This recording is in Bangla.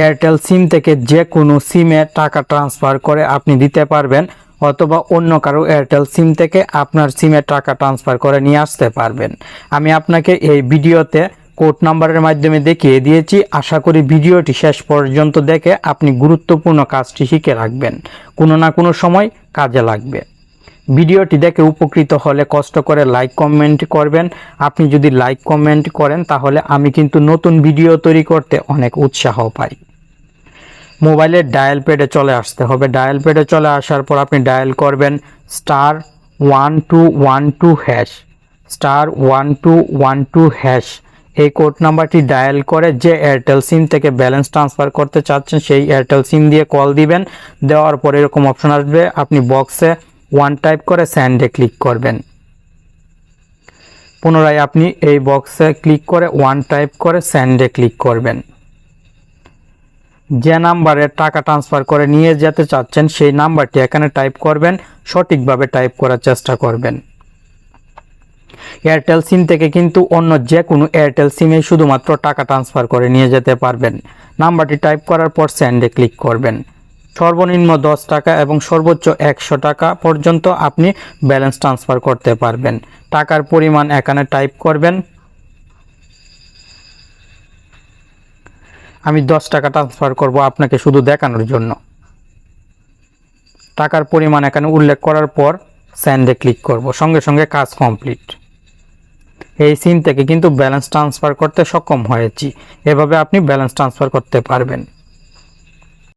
এয়ারটেল সিম থেকে যে কোনো সিমে টাকা ট্রান্সফার করে আপনি দিতে পারবেন, অথবা অন্য কারও এয়ারটেল সিম থেকে আপনার সিমে টাকা ট্রান্সফার করে নিয়ে আসতে পারবেন। আমি আপনাকে এই ভিডিওতে কোড নাম্বারের মাধ্যমে দেখিয়ে দিয়েছি। আশা করি ভিডিওটি শেষ পর্যন্ত দেখে আপনি গুরুত্বপূর্ণ কাজটি শিখে রাখবেন। কোনো না কোনো সময় কাজে লাগবে। ভিডিওটি দেখে উপকৃত হলে কষ্ট করে লাইক, কমেন্ট করবেন। আপনি যদি লাইক, কমেন্ট করেন, তাহলে আমি কিন্তু নতুন ভিডিও তৈরি করতে অনেক উৎসাহ পাই। মোবাইলের ডায়াল প্যাডে চলে আসতে হবে। ডায়াল প্যাডে চলে আসার পর আপনি ডায়াল করবেন star one two one two hash. Star one two one two hash. এই কোড নাম্বারটি ডায়াল করে যে এয়ারটেল সিম থেকে ব্যালেন্স ট্রান্সফার করতে চাচ্ছেন, সেই এয়ারটেল সিম দিয়ে কল দিবেন। দেওয়ার পর এরকম অপশন আসবে। আপনি বক্সে ওয়ান টাইপ করে স্যান্ডে ক্লিক করবেন। পুনরায় আপনি এই বক্সে ক্লিক করে ওয়ান টাইপ করে স্যান্ডে ক্লিক করবেন। যে নাম্বারে টাকা ট্রান্সফার করে নিয়ে যেতে চাচ্ছেন, সেই নাম্বারটি এখানে টাইপ করবেন, সঠিকভাবে টাইপ করার চেষ্টা করবেন। এয়ারটেল সিম থেকে কিন্তু অন্য যে কোনো এয়ারটেল সিমে শুধুমাত্র টাকা ট্রান্সফার করে নিয়ে যেতে পারবেন। নাম্বারটি টাইপ করার পর স্যান্ডে ক্লিক করবেন। সর্বনিম্ন দশ টাকা এবং সর্বোচ্চ একশো টাকা পর্যন্ত আপনি ব্যালেন্স ট্রান্সফার করতে পারবেন। টাকার পরিমাণ এখানে টাইপ করবেন। আমি দশ টাকা ট্রান্সফার করব আপনাকে শুধু দেখানোর জন্য। টাকার পরিমাণ এখানে উল্লেখ করার পর স্যান্ডে ক্লিক করব। সঙ্গে সঙ্গে কাজ কমপ্লিট এই সিম থেকে কিন্তু ব্যালেন্স ট্রান্সফার করতে সক্ষম হয়েছি। এভাবে আপনি ব্যালেন্স ট্রান্সফার করতে পারবেন।